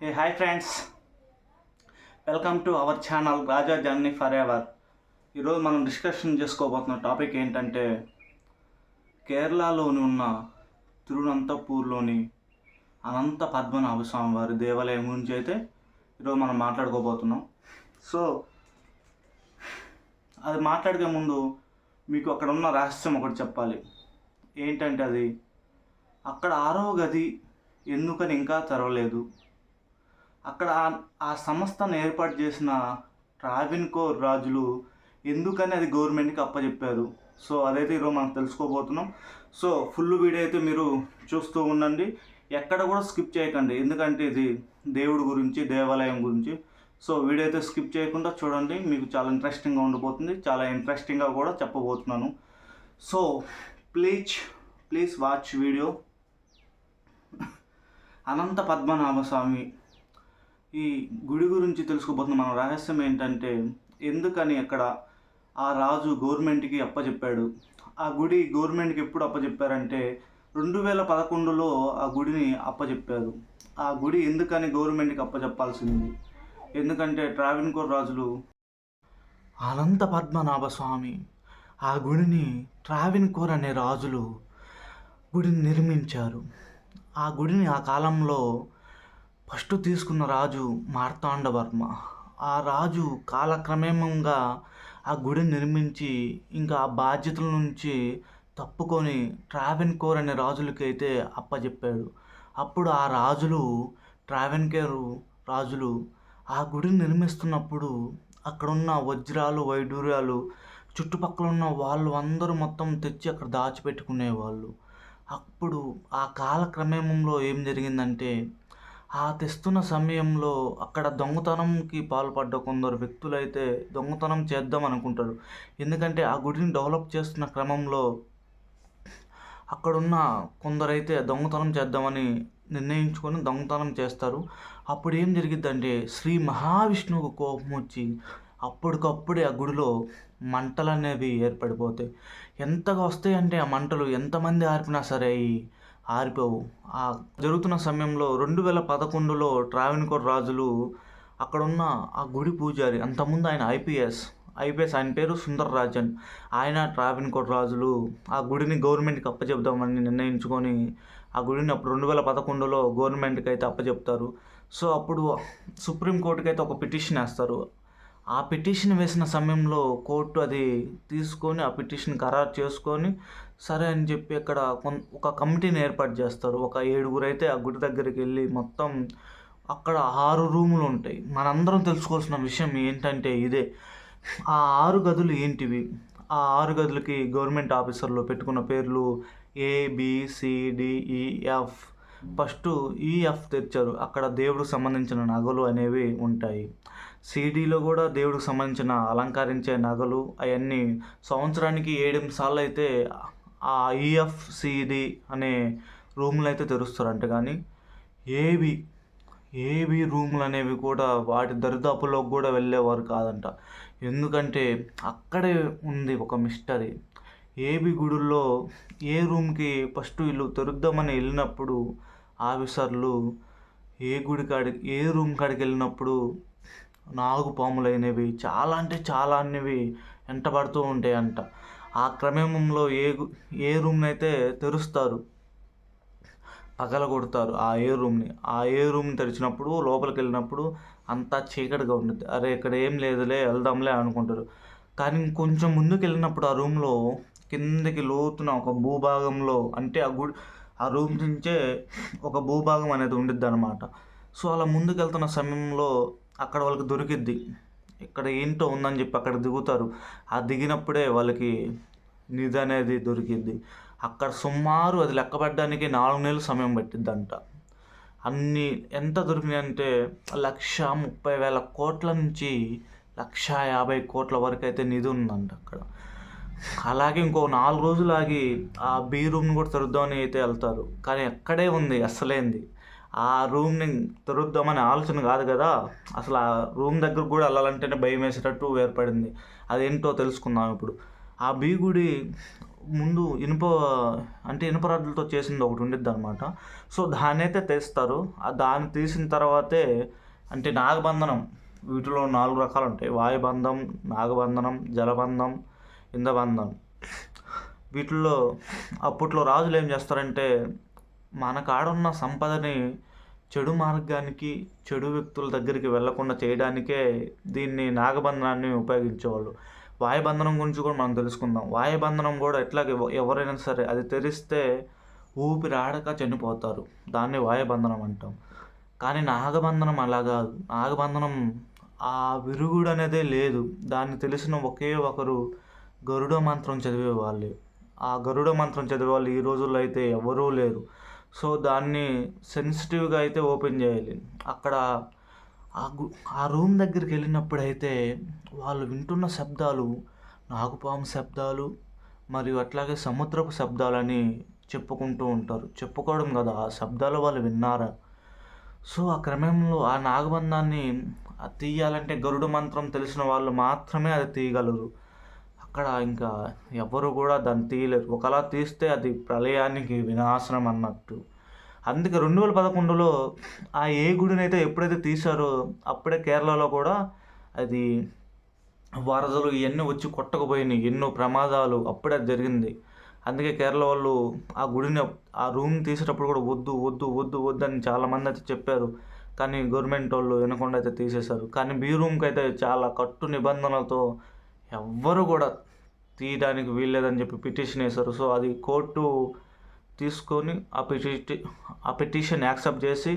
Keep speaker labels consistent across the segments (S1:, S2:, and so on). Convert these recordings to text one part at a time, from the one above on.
S1: Hey hi friends welcome to our channel Raja journey for ever ఈరోజు మనం discussion చేసుకోబోతున్న topic ఏంటంటే కేరళలోని ఉన్న తిరువనంతపూర్లోని అనంత పద్మనాభ స్వామి వారి దేవాలయం గురించి అయితే ఈరోజు మనం మాట్లాడుకోబోతున్నాం. సో అది మాట్లాడే ముందు మీకు అక్కడ ఉన్న రహస్యం ఒకటి చెప్పాలి. ఏంటంటే అది అక్కడ ఆరో గది ఎందుకని ఇంకా తెరవలేదు? అక్కడ ఆ- సంస్థను ఏర్పాటు చేసిన ట్రావిన్కోర్ రాజులు ఎందుకని అది గవర్నమెంట్కి అప్పచెప్పారు సో అదైతే ఈరోజు మనం తెలుసుకోబోతున్నాం. సో ఫుల్ వీడియో అయితే మీరు చూస్తూ ఉండండి. ఎక్కడ కూడా స్కిప్ చేయకండి. ఎందుకంటే ఇది దేవుడి గురించి దేవాలయం గురించి. సో వీడియో అయితే స్కిప్ చేయకుండా చూడండి. మీకు చాలా ఇంట్రెస్టింగ్గా ఉండబోతుంది. చాలా ఇంట్రెస్టింగ్గా కూడా చెప్పబోతున్నాను. So please please watch video. Anantha Padmanabha Swamy ఈ గుడి గురించి తెలుసుకోబోతున్న మన రహస్యం ఏంటంటే ఎందుకని అక్కడ ఆ రాజు గవర్నమెంట్కి అప్పచెప్పాడు ఆ గుడి గవర్నమెంట్కి ఎప్పుడు అప్పచెప్పారంటే రెండు వేల పదకొండులో ఆ గుడిని అప్పచెప్పారు ఆ గుడి ఎందుకని గవర్నమెంట్కి అప్పచెప్పాల్సింది ఎందుకంటే ట్రావెన్కోర్ రాజులు అనంత పద్మనాభ స్వామి ఆ గుడిని ట్రావెన్కోర్ అనే రాజులు గుడిని నిర్మించారు. ఆ గుడిని ఆ కాలంలో ఫస్ట్ తీసుకున్న రాజు మార్తాండవర్మ ఆ రాజు కాలక్రమేమంగా ఆ గుడిని నిర్మించి ఇంకా ఆ బాధ్యతల నుంచి తప్పుకొని ట్రావెన్కోర్ అనే రాజులకైతే అప్పచెప్పాడు అప్పుడు ఆ రాజులు ట్రావెన్కేర్ రాజులు ఆ గుడిని నిర్మిస్తున్నప్పుడు అక్కడున్న వజ్రాలు వైడూర్యాలు చుట్టుపక్కల ఉన్న వాళ్ళు అందరూ మొత్తం తెచ్చి అక్కడ దాచిపెట్టుకునేవాళ్ళు. అప్పుడు ఆ కాలక్రమేమంలో ఏం జరిగిందంటే ఆ తెస్తున్న సమయంలో అక్కడ దొంగతనంకి పాల్పడ్డ కొందరు వ్యక్తులైతే దొంగతనం చేద్దాం అనుకుంటారు ఎందుకంటే ఆ గుడిని డెవలప్ చేస్తున్న క్రమంలో అక్కడున్న కొందరైతే దొంగతనం చేద్దామని నిర్ణయించుకొని దొంగతనం చేస్తారు. అప్పుడు ఏం జరిగిద్దంటే శ్రీ మహావిష్ణువుకు కోపం వచ్చి అప్పటికప్పుడే ఆ గుడిలో మంటలు అనేవి ఏర్పడిపోతాయి. ఎంతగా వస్తాయి అంటే ఆ మంటలు ఎంతమంది ఆర్పినా సరే అవి ఆరిపోవు. ఆ జరుగుతున్న సమయంలో రెండు వేల పదకొండులో ట్రావెన్కోర్ రాజులు అక్కడున్న ఆ గుడి పూజారి అంతకుముందు ఆయన ఐపీఎస్ ఐపీఎస్ ఆయన పేరు సుందర్ రాజన్ ఆయన ట్రావెన్కోర్ రాజులు ఆ గుడిని గవర్నమెంట్కి అప్పచెప్దామని నిర్ణయించుకొని ఆ గుడిని అప్పుడు రెండు వేల పదకొండులో గవర్నమెంట్కి అయితే అప్పచెప్తారు సో అప్పుడు సుప్రీంకోర్టుకి అయితే ఒక పిటిషన్ వేస్తారు. ఆ పిటిషన్ వేసిన సమయంలో కోర్టు అది తీసుకొని ఆ పిటిషన్ ఖరారు చేసుకొని సరే అని చెప్పి అక్కడ కొన్ ఒక కమిటీని ఏర్పాటు చేస్తారు. ఒక ఏడుగురు అయితే ఆ గుడి దగ్గరికి వెళ్ళి మొత్తం అక్కడ ఆరు రూములు ఉంటాయి. మనందరం తెలుసుకోవాల్సిన విషయం ఏంటంటే ఇదే. ఆ ఆరు గదులు ఏంటివి? ఆ ఆరు గదులకి గవర్నమెంట్ ఆఫీసర్లు పెట్టుకున్న పేర్లు ఏబిసిడిఈఎఫ్ ఫస్ట్ ఈఎఫ్ తెచ్చారు అక్కడ దేవుడికి సంబంధించిన నగలు అనేవి ఉంటాయి. సిడీలో కూడా దేవుడికి సంబంధించిన అలంకరించే నగలు అవన్నీ సంవత్సరానికి ఏడెనిమిది సార్లు అయితే ఆ ఈఎఫ్ సిడి అనే రూమ్లు అయితే తెరుస్తారంట కానీ ఏవి ఏవి రూములు అనేవి కూడా వాటి దరిదాపులోకి కూడా వెళ్ళేవారు కాదంట. ఎందుకంటే అక్కడే ఉంది ఒక మిస్టరీ. ఏబి గుడుల్లో ఏ రూమ్కి ఫస్ట్ వీళ్ళు తెరుద్దామని వెళ్ళినప్పుడు ఆఫీసర్లు ఏ గుడి కాడికి ఏ రూమ్ కాడికి వెళ్ళినప్పుడు నాగు పాములైనవి చాలా అంటే చాలా అనేవి వెంటబడుతూ ఉంటాయంట. ఆ క్రమంలో ఏ ఏ రూమ్ని అయితే తెరుస్తారు పగల కొడతారు ఆ ఏ రూమ్ని. ఆ ఏ రూమ్ తెరిచినప్పుడు లోపలికి వెళ్ళినప్పుడు అంతా చీకటిగా ఉంటుంది అరే ఇక్కడ ఏం లేదులే వెళ్దాంలే అనుకుంటారు. కానీ కొంచెం ముందుకు వెళ్ళినప్పుడు ఆ రూమ్లో కిందకి లోతున ఒక భూభాగంలో అంటే ఆ గుడి ఆ రూమ్ నుంచే ఒక భూభాగం అనేది ఉండిద్ది అనమాట సో అలా ముందుకు వెళ్తున్న సమయంలో అక్కడ వాళ్ళకి దొరికిద్ది. ఇక్కడ ఏంటో ఉందని చెప్పి అక్కడ దిగుతారు. ఆ దిగినప్పుడే వాళ్ళకి నిధి అనేది దొరికిద్ది. అక్కడ సుమారు అది లెక్కబడ్డానికి నాలుగు నెలలు సమయం పట్టిద్దంట. అన్ని ఎంత దొరికినాయంటే లక్ష ముప్పై వేల కోట్ల నుంచి లక్ష యాభై కోట్ల వరకు అయితే నిధి ఉందంట అక్కడ. అలాగే ఇంకో నాలుగు రోజులు ఆగి ఆ బీ రూమ్ని కూడా తెరుద్దామని అయితే వెళ్తారు. కానీ అక్కడే ఉంది అసలేంది ఆ రూమ్ని తెరుద్దామనే ఆలోచన కాదు కదా. అసలు ఆ రూమ్ దగ్గర కూడా వెళ్ళాలంటేనే భయం వేసేటట్టు ఏర్పడింది. అదేంటో తెలుసుకుందాం ఇప్పుడు. ఆ బీ గుడి ముందు ఇనుప అంటే ఇనుప రాడ్లతో చేసింది ఒకటి ఉండిద్ది అనమాట సో దాన్ని అయితే తీస్తారు. ఆ దాన్ని తీసిన తర్వాతే అంటే నాగబంధనం వీటిలో నాలుగు రకాలు ఉంటాయి. వాయుబంధం నాగబంధనం జలబంధం ఇంద్రబంధం. వీటిల్లో అప్పట్లో రాజులు ఏం చేస్తారంటే మన కాడున్న సంపదని చెడు మార్గానికి చెడు వ్యక్తుల దగ్గరికి వెళ్ళకుండా చేయడానికే దీన్ని నాగబంధనాన్ని ఉపయోగించేవాళ్ళు. వాయుబంధనం గురించి కూడా మనం తెలుసుకుందాం. వాయుబంధనం కూడా ఎట్లాగే ఎవరైనా సరే అది తెరిస్తే ఊపిరి ఆడక చనిపోతారు. దాన్ని వాయుబంధనం అంటాం. కానీ నాగబంధనం అలా కాదు. నాగబంధనం ఆ విరుగుడు అనేదే లేదు. దాన్ని తెలిసిన ఒకే ఒకరు గరుడ మంత్రం చదివేవాళ్ళే. ఆ గరుడ మంత్రం చదివే వాళ్ళు ఈ రోజుల్లో అయితే ఎవరూ లేరు. సో దాన్ని సెన్సిటివ్గా అయితే ఓపెన్ చేయాలి. అక్కడ ఆ గు ఆ రూమ్ దగ్గరికి వెళ్ళినప్పుడు అయితే వాళ్ళు వింటున్న శబ్దాలు నాగుపాము శబ్దాలు మరియు అట్లాగే సముద్రపు శబ్దాలని చెప్పుకుంటూ ఉంటారు. చెప్పుకోవడం కదా ఆ శబ్దాలు వాళ్ళు విన్నారా? సో ఆ క్రమంలో ఆ నాగబంధాన్ని తీయాలంటే గరుడు మంత్రం తెలిసిన వాళ్ళు మాత్రమే అది తీయగలరు. అక్కడ ఇంకా ఎవరు కూడా దాన్ని తీయలేరు. ఒకలా తీస్తే అది ప్రళయానికి వినాశనం అన్నట్టు. అందుకే రెండు వేల పదకొండులో ఆ ఏ గుడినైతే ఎప్పుడైతే తీశారో అప్పుడే కేరళలో కూడా అది వరదలు ఇవన్నీ వచ్చి కొట్టకపోయినాయి. ఎన్నో ప్రమాదాలు అప్పుడే అది జరిగింది. అందుకే కేరళ వాళ్ళు ఆ గుడిని ఆ రూమ్ తీసేటప్పుడు కూడా వద్దు వద్దు వద్దు వద్దు అని చాలామంది అయితే చెప్పారు. కానీ గవర్నమెంట్ వాళ్ళు వినకుండా అయితే తీసేశారు. కానీ బీ రూమ్కి అయితే చాలా కట్టు నిబంధనలతో ఎవ్వరు కూడా తీయడానికి వీల్లేదని చెప్పి పిటిషన్ వేశారు. సో అది కోర్టు తీసుకొని ఆ పిటి ఆ పిటిషన్ యాక్సెప్ట్ చేసి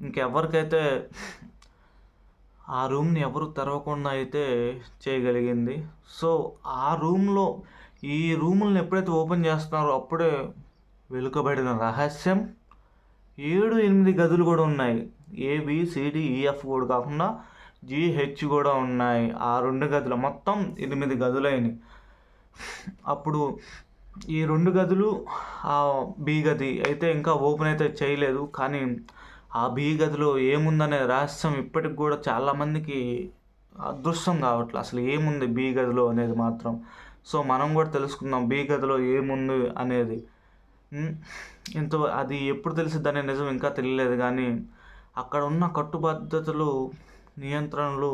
S1: ఇంకెవరికైతే ఆ రూమ్ని ఎవరు తెరవకుండా అయితే చేయగలిగింది. సో ఆ రూమ్లో ఈ రూములను ఎప్పుడైతే ఓపెన్ చేస్తున్నారో అప్పుడే వెలుకబడిన రహస్యం ఏడు ఎనిమిది గదులు కూడా ఉన్నాయి. ఏబిసిడిఈఎఫ్ కూడా కాకుండా జిహెచ్ కూడా ఉన్నాయి. ఆ రెండు గదులు మొత్తం ఎనిమిది గదులైనవి అప్పుడు ఈ రెండు గదులు ఆ బి గది అయితే ఇంకా ఓపెన్ అయితే చేయలేదు. కానీ ఆ బి గదిలో ఏముందనే రహస్యం ఇప్పటికి కూడా చాలామందికి అదృష్టం కావట్లే. అసలు ఏముంది బి గదిలో అనేది మాత్రం. సో మనం కూడా తెలుసుకుందాం బి గదిలో ఏముంది అనేది. ఇంత అది ఎప్పుడు తెలిసిద్ది అనే నిజం ఇంకా తెలియలేదు. కానీ అక్కడ ఉన్న కట్టుబద్ధతలు నియంత్రణలు